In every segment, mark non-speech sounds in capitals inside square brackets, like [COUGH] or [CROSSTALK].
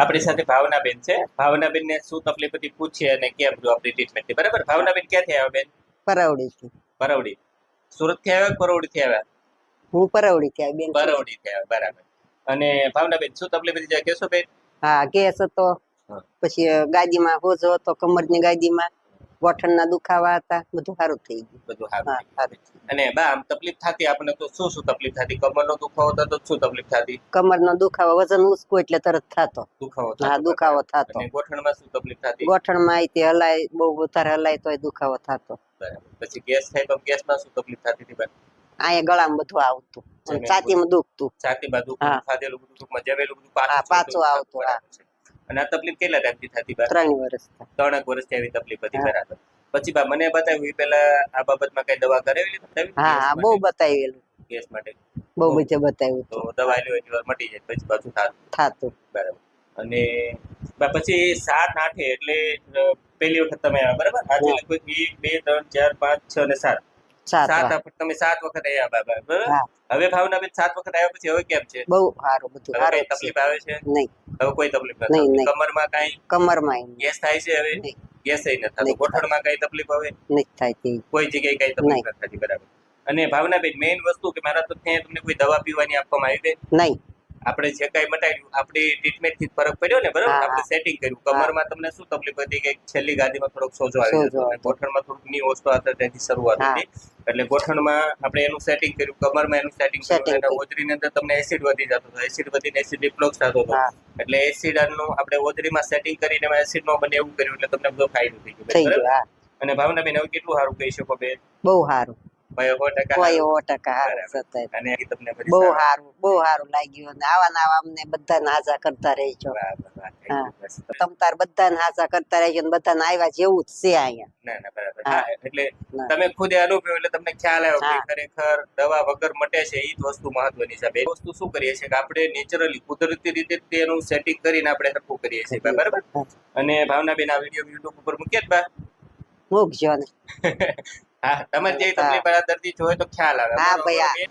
આપણી સાથે ભાવનાબેન છે. ભાવનાબેન ને શું તકલીફ હતી પૂછીએ અને કેમ જો આપણી ટ્રીટમેન્ટથી બરાબર? ભાવનાબેન ક્યાંથી આવ્યા બેન? પરવડી થી પરવડી. સુરતથી આવ્યા પરવડી થી આવ્યા? હું પરવડી થી આવ્યા બેન પરવડી થી આવ્યા બરાબર. અને ભાવનાબેન શું તકલીફ હતી? કેસો બેન. હા કેસ હતો પછી ગાદીમાં હોજો હતો કમરની ગાદીમાં. ગોઠણના દુખાવા હતા બધું સારું થઈ ગયું. બધું સારું અને બા આમ તકલીફ થતી આપણને તો શું શું તકલીફ થતી? કમરનો દુખાવો થતો શું તકલીફ થતી? કમરનો દુખાવો વજન ઉચકું એટલે તરત થતો. દુખાવો હા દુખાવો થતો. ગોઠણમાં શું તકલીફ થતી? ગોઠણમાં તે હલાય બહુ વધારે હલાય તોય દુખાવો થતો. પછી ગેસ થાય તો ગેસમાં શું તકલીફ થતી હતી બા? અહીંયા ગળામાં બધું આવતું. છાતીમાં દુખતું. છાતીમાં દુખતું ખાધેલું બધું જમેલું બધું પાછું આવતું, હા. અને આ તકલીફ કેટલા ટાઈમથી થતી બા ત્રણ વર્ષ ત્રણેક વર્ષથી આવી તકલીફ હતી બરાબર. પછી બા મને બતાવ્યું એ પહેલા આ બાબતમાં કઈ દવા કરાવેલી બતાવી હા બહુ બતાવેલું. કેસ માટે? બહુ બધે બતાવ્યું. તો દવા લ્યો એટલી વાર મટી જાય પછી પાછું થાતું. થાતું. બરાબર. અને બા પછી સાત આઠે એટલે પહેલી વખત તમે આવ્યા બરાબર? આજે લગભગ એક બે ત્રણ ચાર પાંચ છ અને સાત. સાત તમે સાત વખત આવ્યા બાબા બરાબર? હવે ભાવનાબેન સાત વખત આવ્યા પછી હવે કેમ છે? બહુ સારું બધું હવે કઈ સારું છે. તકલીફ આવે છે? નહીં. હવે કોઈ તકલીફ નથી કમરમાં કઈ કમરમાં ગેસ થાય છે હવે? ગેસ ગેસ નથી થતો. ગોઠણમાં કઈ તકલીફ હવે? નહીં થાય કોઈ જગ્યાએ કઈ તકલીફ નથી થતી બરાબર. અને ભાવનાબેન મેઇન વસ્તુ કે મારા તો ત્યાં તમને કોઈ દવા પીવાની આપવામાં આવી નહીં. આપણે જે કઈ મટાડ્યું આપણી ટ્રીટમેન્ટથી ફરક પડ્યો ને બરાબર? આપણે સેટિંગ કર્યું. કમરમાં તમને શું તકલીફ હતી કે છેલ્લી ગાદીમાં થોડોક સોજો આવી હતો. ગોઠણમાં થોડુંકની ઓછો હતો ત્યાંથી શરૂઆત હતી. એટલે ગોઠણમાં આપણે એનું સેટિંગ કર્યું કમરમાં એનું સેટિંગ કર્યું અને ઓજરીની અંદર તમને એસિડ વધી જતો હતો. એસિડ વધીને એસિડ રિફ્લોક્સ થતો હતો. એટલે એસિડનું આપણે ઓજરીમાં સેટિંગ કરીને એમાં એસિડ નો બને એવું કર્યું એટલે તમને બધો ફાયદો થઈ ગયો. બરાબર? અને ભાવનાબેન હવે કેટલું સારું કહી શકો બેન બહુ સારું. બહુ સારું. બહુ સારું લાગ્યું અને આવા નાવા અમને બધાને હાજા કરતા રહેજો. બરાબર, વાત થઈ હા. ગઈ. બસ. તમ તાર બધાને હાજર કરતા રહેજો ને બધાને આવ્યા જેવું જ છે અહીંયા. એટલે તમે ખુદે અનુભવ એટલે તમને ખ્યાલ આવ્યો કે ખરેખર દવા વગર મટે છે એ જ વસ્તુ મહત્વની છે. બે વસ્તુ શું કરીએ છીએ કે આપણે નેચરલી કુદરતી રીતે તેનું સેટિંગ કરીને આપણે સરખું કરીએ છીએ. બરાબર. અને ભાવનાબેન આ વીડિયો યુટ્યુબ ઉપર મૂકીએ જ બા. મૂકજો ને. [LAUGHS] હા તમારે જે હા. તકલીફ વાળા દર્દી જોવે તો ખ્યાલ આવે હા, બરોબર, ભાઈ, હા. બેન?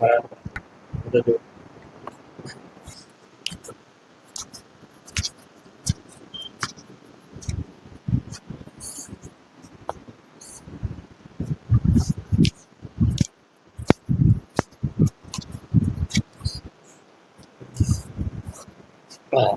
બરાબર બરાબર હા.